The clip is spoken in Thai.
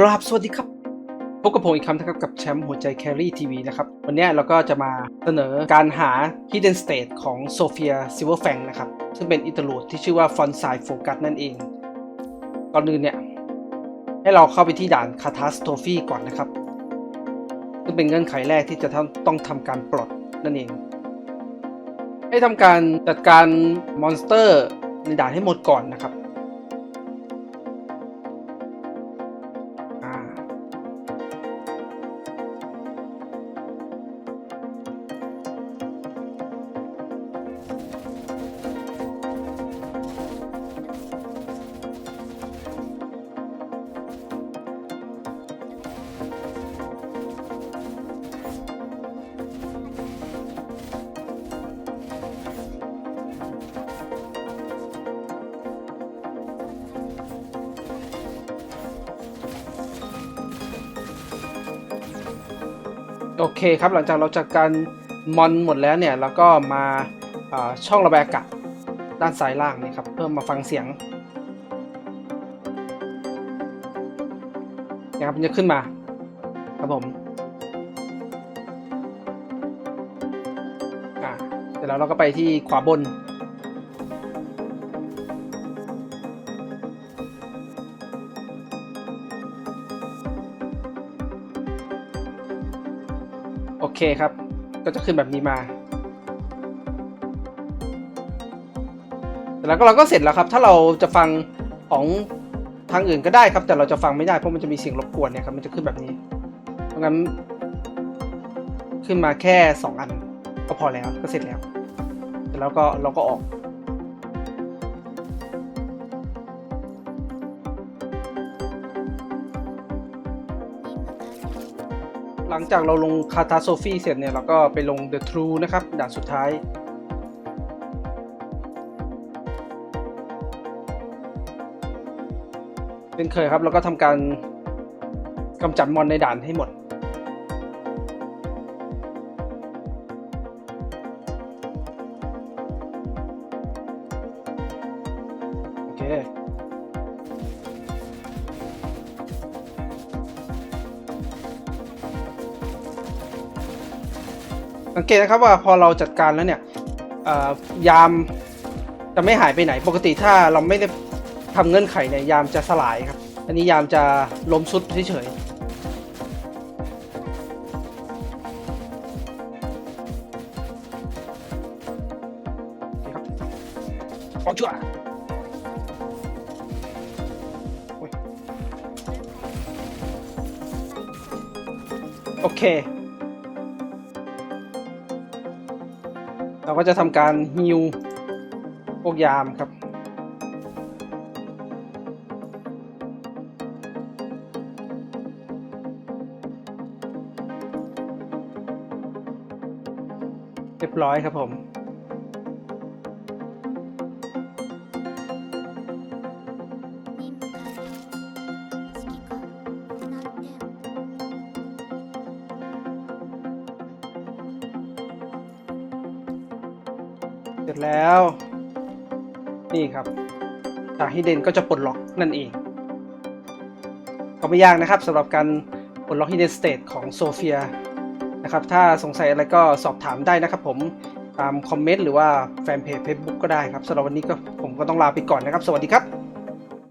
กราบสวัสดีครับพบกับผมอีกครั้งนะครับกับแชมป์หัวใจแครี่ทีวีนะครับ วันนี้เราก็จะมาเสนอการหา Hidden State ของโซเฟียซิลเวอร์แฟงนะครับ ซึ่งเป็นอิตาลูดที่ชื่อว่าฟอนไซโฟกัสนั่นเองก่อนอื่นเนี่ย ให้เราเข้าไปที่ด่านคาทาสโ o ฟีก่อนนะครับ ซึ่งเป็นเงื่อนไขแรกที่จะต้องทำการปลดนั่นเอง ให้ทำการจัดการมอนสเตอร์ในด่านให้หมดก่อนนะครับ โอเคครับหลังจากเราจัดการมอนหมดแล้วเนี่ยเราก็มาอ่า ช่องระบายอากาศด้านซ้ายล่างนี่ครับ เพื่อมาฟังเสียงนะครับมันจะขึ้นมาครับผมอ่าเสร็จแล้วเราก็ไปที่ขวาบนโอเคครับ ก็จะขึ้นแบบนี้มา แล้วก็เราก็เสร็จแล้วครับ ถ้าเราจะฟังของทางอื่นก็ได้ครับ แต่เราจะฟังไม่ได้เพราะมันจะมีเสียงรบกวนเนี่ยครับ มันจะขึ้นแบบนี้ เพราะงั้น ขึ้นมาแค่ 2 อันก็พอแล้วก็เสร็จแล้วเสร็จแล้วก็เราก็ออกหลังจากเราลงคาตาโซฟีเสร็จเนี่ย เราก็ไปลง The True นะครับ ด่านสุดท้าย เป็นเคยครับเราก็ทำการกำจัดมอนในด่านให้หมด โอเค สังเกตนะครับว่าพอเราจัดการแล้วเนี่ยยามจะไม่หายไปไหน ปกติถ้าเราไม่ได้ ทำเงื่อนไขเนี่ยยามจะสลายครับ อันนี้ยามจะล้มสุดเฉยๆนี่ครับขอชั่วโอเค เราก็จะทำการฮิวพวกยามครับ เรียบร้อยครับผมเสร็จแล้ว นี่ครับจากฮิเดนก็จะปลดล็อกนั่นเอง ก็ไม่ยากนะครับสำหรับการปลดล็อกฮิเดนสเตทของโซเฟีย นะครับ ถ้าสงสัยอะไรก็สอบถามได้นะครับผมตามคอมเมนต์หรือว่าแฟนเพจ Facebook ก็ได้ครับสำหรับวันนี้ก็ผมก็ต้องลาไปก่อนนะครับ สวัสดีครับ